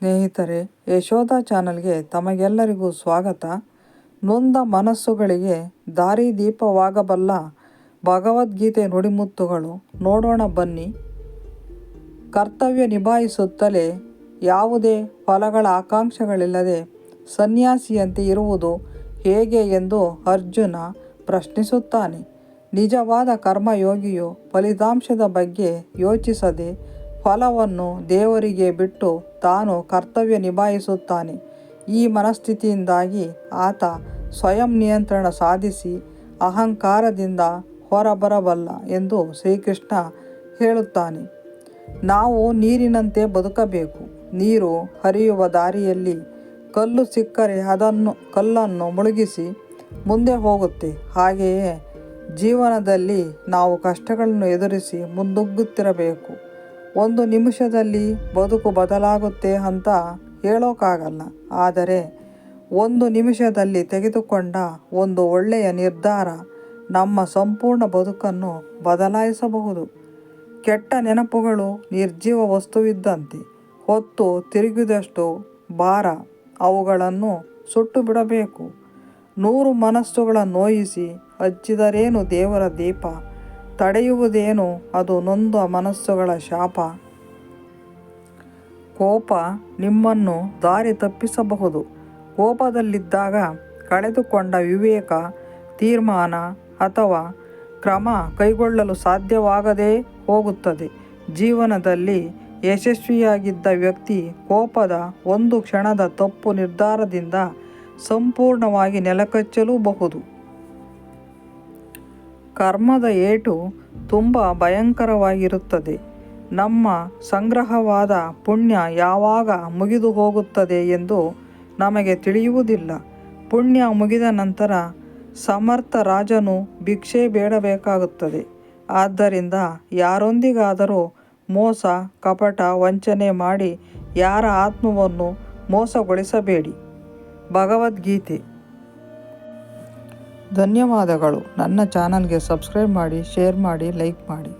ಸ್ನೇಹಿತರೆ, ಯಶೋಧ ಚಾನಲ್ಗೆ ತಮಗೆಲ್ಲರಿಗೂ ಸ್ವಾಗತ. ನೊಂದ ಮನಸ್ಸುಗಳಿಗೆ ದಾರಿದೀಪವಾಗಬಲ್ಲ ಭಗವದ್ಗೀತೆ ನುಡಿಮುತ್ತುಗಳು ನೋಡೋಣ ಬನ್ನಿ. ಕರ್ತವ್ಯ ನಿಭಾಯಿಸುತ್ತಲೇ ಯಾವುದೇ ಫಲಗಳ ಆಕಾಂಕ್ಷೆಗಳಿಲ್ಲದೆ ಸನ್ಯಾಸಿಯಂತೆ ಇರುವುದು ಹೇಗೆ ಎಂದು ಅರ್ಜುನ ಪ್ರಶ್ನಿಸುತ್ತಾನೆ. ನಿಜವಾದ ಕರ್ಮಯೋಗಿಯು ಫಲಿತಾಂಶದ ಬಗ್ಗೆ ಯೋಚಿಸದೆ ಫಲವನ್ನು ದೇವರಿಗೆ ಬಿಟ್ಟು ತಾನು ಕರ್ತವ್ಯ ನಿಭಾಯಿಸುತ್ತಾನೆ. ಈ ಮನಸ್ಥಿತಿಯಿಂದಾಗಿ ಆತ ಸ್ವಯಂ ನಿಯಂತ್ರಣ ಸಾಧಿಸಿ ಅಹಂಕಾರದಿಂದ ಹೊರಬರಬಲ್ಲ ಎಂದು ಶ್ರೀಕೃಷ್ಣ ಹೇಳುತ್ತಾನೆ. ನಾವು ನೀರಿನಂತೆ ಬದುಕಬೇಕು. ನೀರು ಹರಿಯುವ ದಾರಿಯಲ್ಲಿ ಕಲ್ಲು ಸಿಕ್ಕರೆ ಅದನ್ನು, ಕಲ್ಲನ್ನು ಮುಳುಗಿಸಿ ಮುಂದೆ ಹೋಗುತ್ತೆ. ಹಾಗೆಯೇ ಜೀವನದಲ್ಲಿ ನಾವು ಕಷ್ಟಗಳನ್ನು ಎದುರಿಸಿ ಮುನ್ನುಗ್ಗುತ್ತಿರಬೇಕು ಒಂದು ನಿಮಿಷದಲ್ಲಿ ಬದುಕು ಬದಲಾಗುತ್ತೆ ಅಂತ ಹೇಳೋಕ್ಕಾಗಲ್ಲ ಆದರೆ ಒಂದು ನಿಮಿಷದಲ್ಲಿ ತೆಗೆದುಕೊಂಡ ಒಂದು ಒಳ್ಳೆಯ ನಿರ್ಧಾರ ನಮ್ಮ ಸಂಪೂರ್ಣ ಬದುಕನ್ನು ಬದಲಾಯಿಸಬಹುದು. ಕೆಟ್ಟ ನೆನಪುಗಳು ನಿರ್ಜೀವ ವಸ್ತುವಿದ್ದಂತೆ. ಹೊತ್ತು ತಿರುಗಿದಷ್ಟು ಭಾರ ಅವುಗಳನ್ನು ಸುಟ್ಟು ಬಿಡಬೇಕು ನೂರು ಮನಸ್ಸುಗಳ ನೋಯಿಸಿ ಹಚ್ಚಿದರೇನು ದೇವರ ದೀಪ? ತಡೆಯುವುದೇನು? ಅದು ನೊಂದ ಮನಸ್ಸುಗಳ ಶಾಪ. ಕೋಪ ನಿಮ್ಮನ್ನು ದಾರಿ ತಪ್ಪಿಸಬಹುದು. ಕೋಪದಲ್ಲಿದ್ದಾಗ ಕಳೆದುಕೊಂಡ ವಿವೇಕ, ತೀರ್ಮಾನ ಅಥವಾ ಕ್ರಮ ಕೈಗೊಳ್ಳಲು ಸಾಧ್ಯವಾಗದೇ ಹೋಗುತ್ತದೆ. ಜೀವನದಲ್ಲಿ ಯಶಸ್ವಿಯಾಗಿದ್ದ ವ್ಯಕ್ತಿ ಕೋಪದ ಒಂದು ಕ್ಷಣದ ತಪ್ಪು ನಿರ್ಧಾರದಿಂದ ಸಂಪೂರ್ಣವಾಗಿ ನೆಲಕಚ್ಚಲೂಬಹುದು. ಕರ್ಮದ ಏಟು ತುಂಬ ಭಯಂಕರವಾಗಿರುತ್ತದೆ. ನಮ್ಮ ಸಂಗ್ರಹವಾದ ಪುಣ್ಯ ಯಾವಾಗ ಮುಗಿದು ಹೋಗುತ್ತದೆ ಎಂದು ನಮಗೆ ತಿಳಿಯುವುದಿಲ್ಲ. ಪುಣ್ಯ ಮುಗಿದ ನಂತರ ಸಮರ್ಥ ರಾಜನು ಭಿಕ್ಷೆ ಬೇಡಬೇಕಾಗುತ್ತದೆ. ಆದ್ದರಿಂದ ಯಾರೊಂದಿಗಾದರೂ ಮೋಸ, ಕಪಟ, ವಂಚನೆ ಮಾಡಿ ಯಾರ ಆತ್ಮವನ್ನು ಮೋಸಗೊಳಿಸಬೇಡಿ. ಭಗವದ್ಗೀತೆ ಧನ್ಯವಾದಗಳು. ನನ್ನ ಚಾನಲ್ಗೆ ಸಬ್ಸ್ಕ್ರೈಬ್ ಮಾಡಿ ಶೇರ್ ಮಾಡಿ ಲೈಕ್ ಮಾಡಿ.